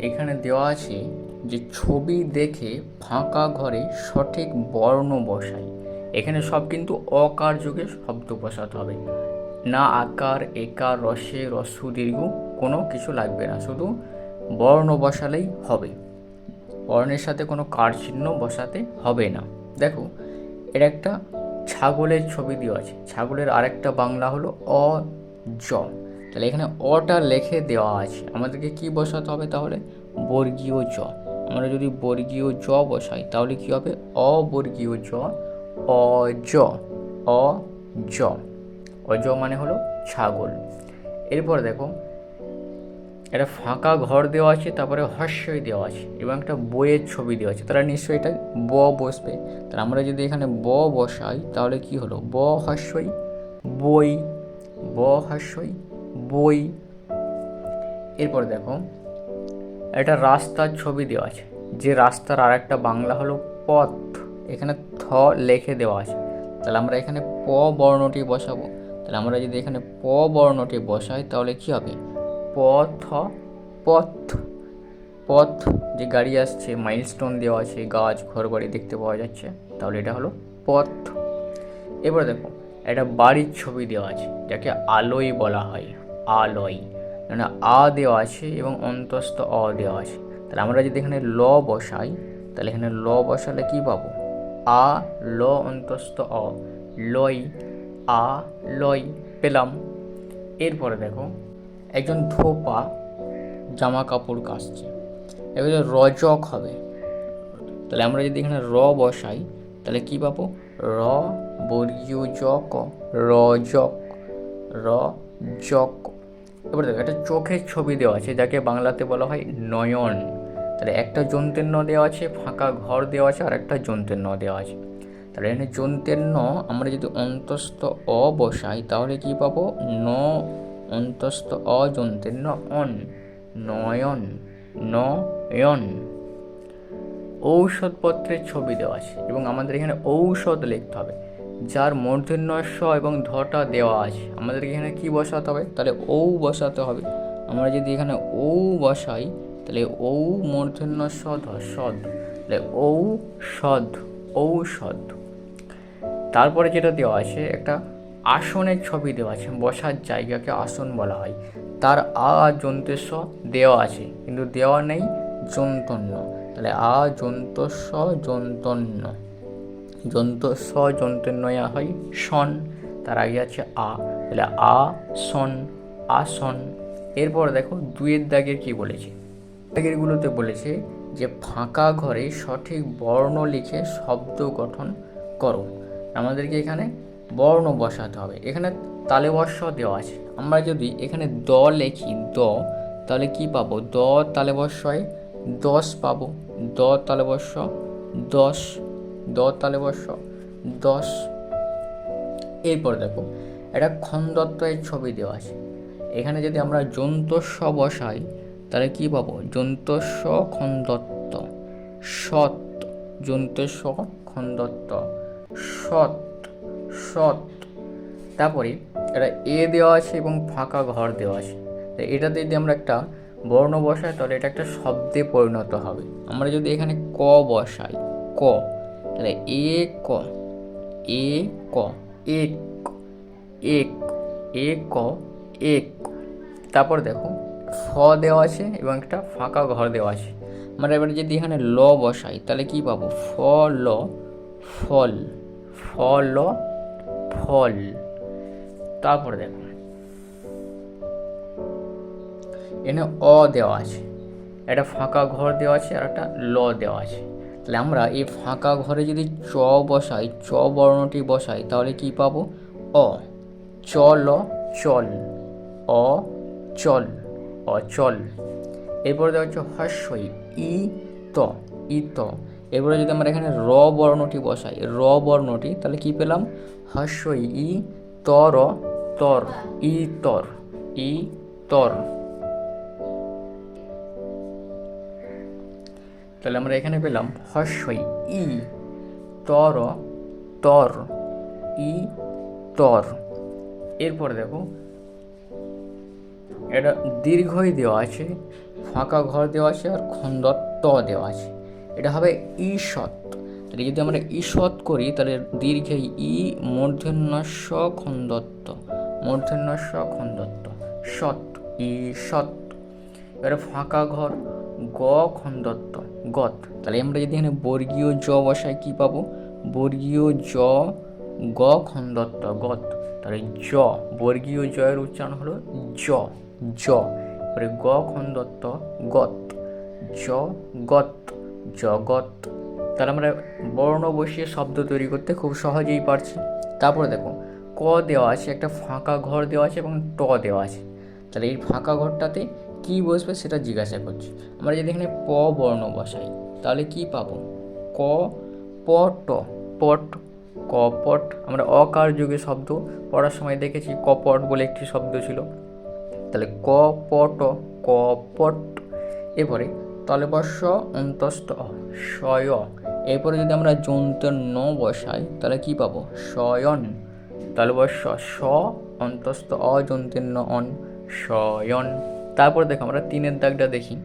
এখানে দেওয়া আছে যে ছবি দেখে ফাঁকা ঘরে সঠিক বর্ণ বসাই এখানে সব কিন্তু অকার যুগে শব্দ বসাতে হবে। না আকার, একার, রসে রস্যু দীর্ঘ কোনো কিছু লাগবে না, শুধু বর্ণ বসালেই হবে। বর্ণের সাথে কোনো কার চিহ্ন বসাতে হবে না। দেখো, এর একটা ছাগলের ছবি দেওয়া আছে। ছাগলের আরেকটা বাংলা হলো অ, জ। তাহলে এখানে অটা লেখে দেওয়া আছে। আমাদেরকে কি বসাতে হবে তাহলে? বর্গীয় জ। আমরা যদি বর্গীয় জ বসাই, তাহলে কি হবে? অবর্গীয় জ অ জ অ জ অজ মানে হলো ছাগল। এরপর দেখো, একটা ফাঁকা ঘর দেওয়া আছে, তারপরে হস্যই দেওয়া আছে, এবং একটা বইয়ের ছবি দেওয়া আছে। তারা নিশ্চয়ই এটা ব বসবে। তাহলে আমরা যদি এখানে ব বসাই, তাহলে কি হলো? ব হস্যই, বই, ব হস্যই বই। এরপর দেখো, একটা রাস্তার ছবি দেওয়া আছে। যে রাস্তার আর একটা বাংলা হলো পথ। এখানে থ লেখে দেওয়া আছে। তাহলে আমরা এখানে প বর্ণটি বসাবো। তাহলে আমরা যদি এখানে প বর্ণটি বসাই, তাহলে কি হবে? পথ পথ। পথ যে গাড়ি আসছে মাইলস্টোন দেওয়া আছে, গাছ, ঘর বাড়ি দেখতে পাওয়া যাচ্ছে। তাহলে এটা হলো পথ। এবার দেখো, একটা বাড়ির ছবি দেওয়া আছে, যাকে আলোয় বলা হয়। আলোয়। মানে আ দেওয়া আছে এবং অন্তস্থ অ দেওয়া আছে। তাহলে আমরা যদি এখানে ল বসাই, তাহলে এখানে ল বসালে কি পাবো? আ, ল, অন্তস্থ, অ। লই আ লই পেলাম। এরপরে দেখো, একজন ধোপা জামা কাপড় কাচছে। এবার রজক হবে, তাহলে আমরা যদি এখানে র বসাই, তাহলে কি পাবো? র, বর্গীয় জক, রজক র জক এবার দেখো, একটা চোখের ছবি দেওয়া আছে, যাকে বাংলাতে বলা হয় নয়ন। তাহলে একটা যন্ত্রের ন দেওয়া আছে, ফাঁকা ঘর দেওয়া আছে, আর একটা যন্ত্রের ন দেওয়া আছে। তাহলে এখানে যন্ত্রের ন আমরা যদি অন্তস্থ অ বসাই, তাহলে কি পাবো? ন অন্তস্থ অযন্ত্রের ন, অন। নয়ন নয়ন। ঔষধপত্রের ছবি দেওয়া আছে, এবং আমাদের এখানে ঔষধ লিখতে হবে। যার মূর্ধন্য স এবং ধটা দেওয়া আছে। আমাদেরকে এখানে কি বসাতে হবে? তাহলে ঔ বসাতে হবে। আমরা যদি এখানে ঔ বসাই, তাহলে ঔ ধ সদ তাহলে ঔষধ ঔষধ তারপরে যেটা দেওয়া আছে, একটা আসনের ছবি দেওয়া আছে, বসার জায়গাকে আসন বলা হয়। তার আ যন্তেস্ব দেওয়া আছে, কিন্তু দেওয়া নেই যন্তন্য তাহলে আ যন্তস্ব যন্তন্য যন্ত স যন্ত্রের নয়া হয়, সন, তার আগে আছে আ, তাহলে আ, সন, আসন। এরপর দেখো দুয়ের দাগের কি বলেছে? দাগেরগুলোতে বলেছে যে ফাঁকা ঘরে সঠিক বর্ণ লিখে শব্দ গঠন করো। আমাদেরকে এখানে বর্ণ বসাতে হবে। এখানে তালেবর্ষ দেওয়া আছে। আমরা যদি এখানে দ লেখি, দ, তাহলে কি পাবো? দ তালেবর্ষয় দশ পাবো। দ তালেবর্ষ দশ দ তালেবর্ষ দশ। এরপর দেখো, একটা খন্দত্বের ছবি দেওয়া আছে। এখানে যদি আমরা যন্তস্ব বসাই, তাহলে কি পাবো? যন্তস্ব খন্দত্ত সৎ। যন্তস্ব খন্দত্ত সৎ। সৎ। তারপরে এটা এ দেওয়া আছে এবং ফাঁকা ঘর দেওয়া আছে। তো এটাতে যদি আমরা একটা বর্ণ বসাই, তাহলে এটা একটা শব্দে পরিণত হবে। আমরা যদি এখানে ক বসাই, ক। তাহলে এ ক এ ক এক এক এ ক এক। তারপর দেখো, ফ দেওয়া আছে এবং একটা ফাঁকা ঘর দেওয়া আছে। আমরা এবারে যদি এখানে ল বসাই, তাহলে কি পাবো? ফ ল ফল ফল ফল। তারপরে দেখো, এখানে অ দেওয়া আছে। একটা ফাঁকা ঘর দেওয়া আছে আর একটা ল দেওয়া আছে। তাহলে আমরা এই ফাঁকা ঘরে যদি চ বসাই, চ বর্ণটি বসাই, তাহলে কি পাবো? অ, চল চল, অ, চল, অচল। এরপরে দেওয়া হচ্ছে হস্যই, ই, ত ই, ত। এরপরে যদি আমরা এখানে র বর্ণটি বসাই, র বর্ণটি, তাহলে কি পেলাম? হস্যই, ই, তর তর, ই তর ই, তর। তাহলে আমরা এখানে পেলাম হস্যই ই, তর তর, ই, তর। এরপর দেখো, এটা দীর্ঘই দেওয়া আছে, ফাঁকা ঘর দেওয়া আছে আর খন্দর ত দেওয়া আছে। এটা হবে ঈষৎ। তাহলে যদি আমরা ঈষৎ করি, তাহলে দীর্ঘে ই, মূর্ধন্যস্ব, খন্দত্ত। মূর্ধন্যস্ব, খন্দত্ত। সৎ, ঈষৎ। এবারে ফাঁকা ঘর গ খন্দত্ত গত। তাহলে আমরা যদি এখানে বর্গীয় জ বসাই, কি পাবো? বর্গীয় জ, গ খন্দত্ত গত। তাহলে জ, বর্গীয় জয়ের উচ্চারণ হলো জ জ। এবারে গ খন্দত্ত গত। জ, গত জগৎ তাহলে আমরা বর্ণ বসিয়ে শব্দ তৈরি করতে খুব সহজেই পারছি। তারপরে দেখো, ক দেওয়া আছে, একটা ফাঁকা ঘর দেওয়া আছে এবং ট দেওয়া আছে। তাহলে এই ফাঁকা ঘরটাতে কি বসবে সেটা জিজ্ঞাসা করছি। আমরা যদি এখানে প বর্ণ বসাই, তাহলে কি পাবো? ক, পট পট, কপট। আমরা অকার যুগে শব্দ পড়ার সময় দেখেছি, কপট বলে একটি শব্দ ছিল। তাহলে ক পট কপট। এরপরে তলেবস্য অন্তস্থ শয় এরপরে যদি আমরা যন্ত্র ন বসাই, তাহলে কি পাবো? শয়ন তলবস্য স অন্তস্থ অযন্তীর্ণ অন শয়ন তারপর দেখো আমরা তিনের দাগটা দেখি।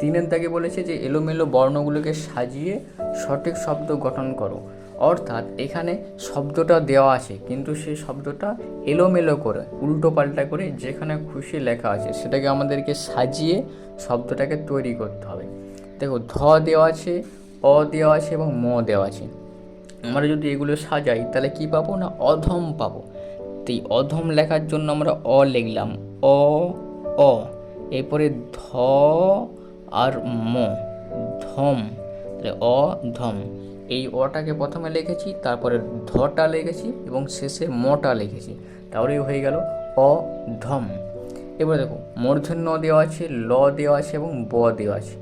তিনের দাগে বলেছে যে এলোমেলো বর্ণগুলোকে সাজিয়ে সঠিক শব্দ গঠন করো। অর্থাৎ এখানে শব্দটা দেওয়া আছে, কিন্তু সেই শব্দটা এলোমেলো করে, উল্টো পাল্টা করে যেখানে খুশি লেখা আছে, সেটাকে আমাদেরকে সাজিয়ে শব্দটাকে তৈরি করতে হবে। দেখো, ধ দেওয়া আছে, অ দেওয়া আছে এবং ম দেওয়া আছে। আমরা যদি এগুলো সাজাই, তাহলে কি পাবো না? অধম পাবো। তো এই অধম লেখার জন্য আমরা অ লিখলাম। অ অ। এরপরে ধ আর ম। ধম। তাহলে অ, ধম। এই অটাকে প্রথমে লিখেছি, তারপরে ধটা লিখেছি এবং শেষে মটা লিখেছি। তাহলেই হয়ে গেল অ, ধম। এবারে দেখো, মূর্ধন্য দেওয়া আছে, ল দেওয়া আছে এবং ব দেওয়া আছে।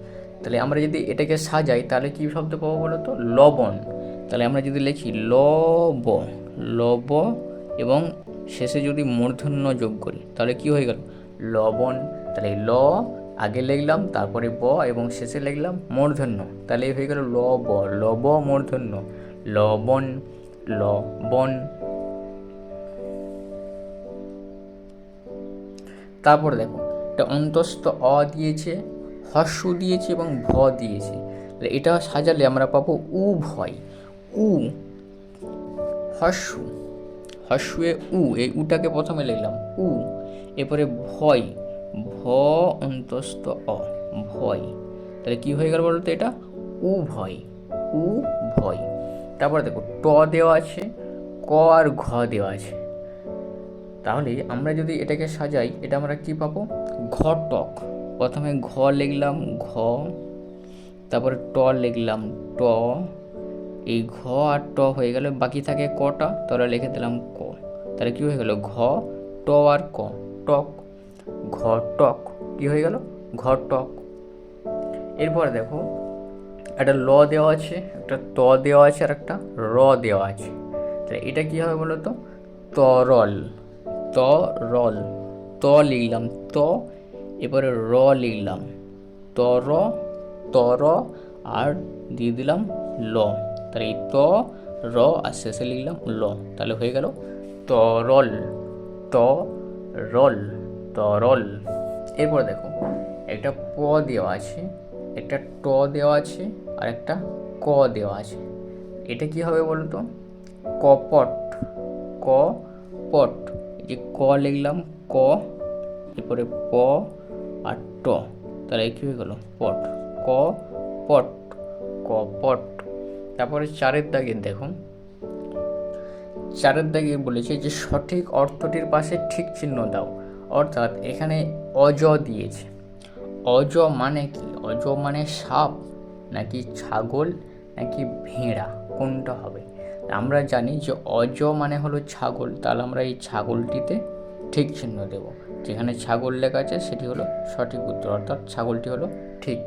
তাহলে আমরা যদি এটাকে সাজাই, তাহলে কী শব্দ পাবো বলো তো? লবণ। তাহলে আমরা যদি লিখি লব লব এবং শেষে যদি মূর্ধন্য যোগ করি, তাহলে কি হয়ে গেল? লবণ, তাহলে ল, আগে লিখলাম, তারপরে ব, এবং শেষে লিখলাম মূর্ধন্য। তাহলে হয়ে গেল লব লব মূর্ধন্য। লবণ লবণ। তারপর দেখো, এটা অন্তস্থ অ দিয়েছে, হস্য দিয়েছে এবং ভ দিয়েছে। এটা সাজালে আমরা পাবো উ ভয়। উ, হস্য। হস্যে উ, এই উটাকে প্রথমে লিখলাম। উ, এরপরে ভয়, ভ অন্তস্থ অ, ভয়। তাহলে কি হয়ে গেল বলতো এটা? উ ভয় উ ভয়। তারপরে দেখো, ট দেওয়া আছে, ক আর ঘ দেওয়া আছে। তাহলে আমরা যদি এটাকে সাজাই, এটা আমরা কি পাবো? ঘটক। প্রথমে ঘ লিখলাম, ঘ, তারপরে ট লিখলাম, ট। এই ঘ আর ট হয়ে গেল, বাকি থাকে কটা তাহলে লিখে দিলাম ক। তাহলে কি হয়ে গেল? ঘ, ট আর ক, টক ঘটক কি হয়ে গেল? ঘটক এরপর দেখো, একটা ল দেওয়া আছে, একটা ত দেওয়া আছে, আর একটা র দেওয়া আছে। তাহলে এটা কি হবে বলো তো তরল তরল, ত লিখলাম, ত এবারে র লিখলাম। তর তর, আর দিয়ে দিলাম ল। তাহলে এই ত র আর শেষে লিখলাম ল। তাহলে হয়ে গেল তরল তরল তরল। এরপর দেখো, একটা প দেওয়া আছে, একটা ট দেওয়া আছে, আর একটা ক দেওয়া আছে। এটা কি হবে বলো তো? কপট ক পট যে ক লিখলাম, ক, এরপরে প আর ট। তাহলে কী হয়ে গেল? পট ক পট ক পট তারপরে চারের দাগে দেখুন। চারের দাগে বলেছে যে, সঠিক অর্থটির পাশে ঠিক চিহ্ন দাও। অর্থাৎ এখানে অজ দিয়েছে। অজ মানে কি? অজ মানে সাপ, নাকি ছাগল, নাকি ভেড়া? কোনটা হবে? আমরা জানি যে অজ মানে হলো ছাগল। তাহলে আমরা এই ছাগলটিতে ঠিক চিহ্ন দেব। যেখানে ছাগল লেখা আছে, সেটি হলো সঠিক উত্তর। অর্থাৎ ছাগলটি হলো ঠিক।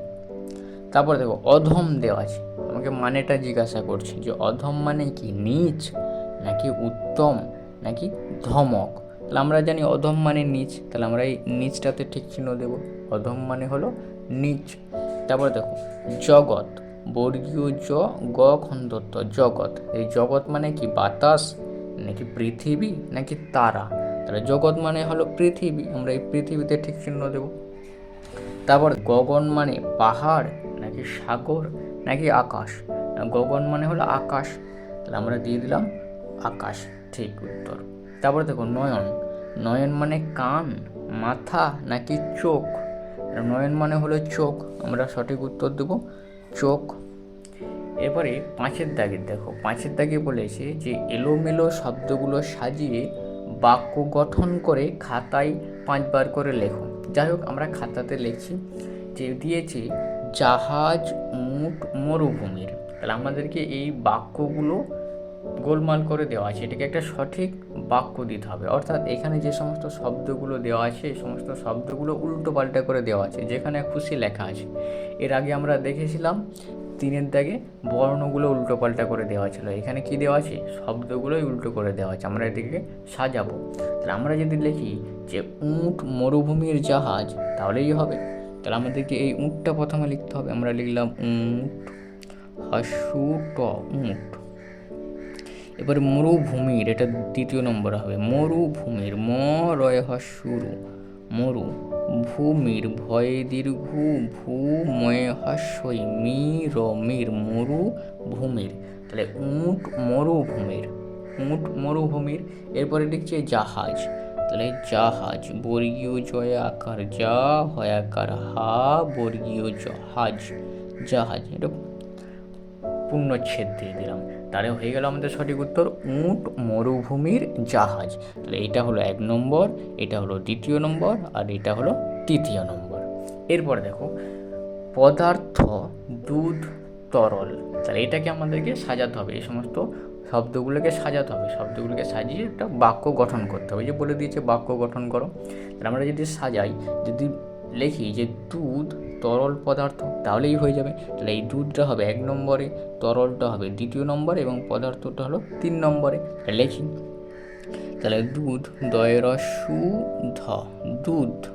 তারপর দেখো, অধম দেওয়া আছে। আমাকে মানেটা জিজ্ঞাসা করছে যে অধম মানে কি? নিচ নাকি উত্তম নাকি ধমক? তাহলে আমরা জানি অধম মানে নিচ। তাহলে আমরা এই নিচটাতে ঠিক চিহ্ন দেব। অধম মানে হলো নিচ। তারপরে দেখো, জগৎ, বর্গীয় জ, গ খন্দত্ব জগৎ। এই জগৎ মানে কি? বাতাস নাকি পৃথিবী নাকি তারা? তাহলে জগৎ মানে হলো পৃথিবী। আমরা এই পৃথিবীতে ঠিক চিহ্ন দেব। তারপর গগন মানে পাহাড় নাকি সাগর? নাকি আকাশ? গগন মানে হলো আকাশ। তাহলে আমরা দিয়ে দিলাম আকাশ। ঠিক উত্তর। তারপরে দেখো নয়ন। নয়ন মানে কান, মাথা নাকি চোখ? নয়ন মানে হলো চোখ। আমরা সঠিক উত্তর দেবো চোখ। এবারে পাঁচের দাগে দেখো। পাঁচের দাগে বলেছে যে এলোমেলো শব্দগুলো সাজিয়ে বাক্য গঠন করে খাতায় পাঁচবার করে লেখো। যাই হোক, আমরা খাতাতে লিখছি। যে দিয়েছে জাহাজ, উট, মরুভূমির। তাহলে আমাদেরকে এই বাক্যগুলো গোলমাল করে দেওয়া আছে। এটাকে একটা সঠিক বাক্য দিতে হবে। অর্থাৎ এখানে যে সমস্ত শব্দগুলো দেওয়া আছে, এই সমস্ত শব্দগুলো উল্টো পাল্টা করে দেওয়া আছে, যেখানে খুশি লেখা আছে। এর আগে আমরা দেখেছিলাম, তিনের দাগে বর্ণগুলো উল্টো পাল্টা করে দেওয়া ছিল। এখানে কি দেওয়া আছে? শব্দগুলোই উল্টো করে দেওয়া আছে। আমরা এদিকে সাজাবো। তাহলে আমরা যদি লিখি যে উট, মরুভূমির জাহাজ, তাহলেই হবে। তাহলে আমাদেরকে এই উটটা প্রথমে লিখতে হবে। আমরা লিখলাম উট, হাসু, ট, উট। এবার মরুভূমির, এটা দ্বিতীয় নম্বর হবে। মরুভূমির, ম রয় শুরু মরু, ভূমির, ভয়ে দীর্ঘ, ভূ, ময় হাস্যই, মি, র, মির মরু ভূমির তাহলে উট মরুভূমির উট মরুভূমির। এরপরে লিখছে জাহাজ। তাহলে জাহাজ, বর্গীয় জয় আকার, যা হয় আকার, হা বর্গীয় জাহাজ। জাহাজ, এটা পূর্ণচ্ছেদ দিয়ে দিলাম। তাহলে হয়ে গেল আমাদের সঠিক উত্তর, উট মরুভূমির জাহাজ। তাহলে এটা হলো এক নম্বর, এটা হলো দ্বিতীয় নম্বর, আর এটা হলো তৃতীয় নম্বর। এরপর দেখো, পদার্থ, দুধ, তরল। তাহলে এটাকে আমাদেরকে সাজাতে হবে। এই সমস্ত শব্দগুলোকে সাজাতে হবে। শব্দগুলোকে সাজিয়ে একটা বাক্য গঠন করতে হবে। যে বলে দিয়েছে বাক্য গঠন করো। তাহলে আমরা যদি সাজাই, যদি লেখি যে দুধ তরল পদার্থ, তাহলেই হয়ে যাবে। তাহলে এই দুধটা হবে এক নম্বরে, তরলটা হবে দ্বিতীয় নম্বরে এবং পদার্থটা হলো তিন নম্বরে। লেখি। তাহলে দুধ, দয়ের সু ধ দুধ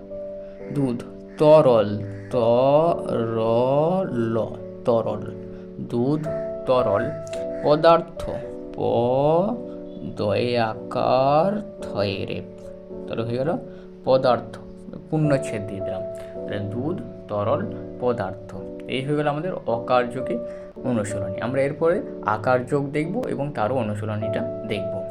দুধ তরল ত র ল তরল, দুধ তরল পদার্থ। প দয়ে আকার থয়ে তাহলে হয়ে গেল পদার্থ পূর্ণচ্ছেদ দিয়ে দিলাম। তাহলে দুধ, তরল, পদার্থ, এই হয়ে গেল আমাদের অকার্যকে অনুশীলনী। আমরা এরপরে আকার যোগ দেখব এবং তারও অনুশীলনীটা দেখব।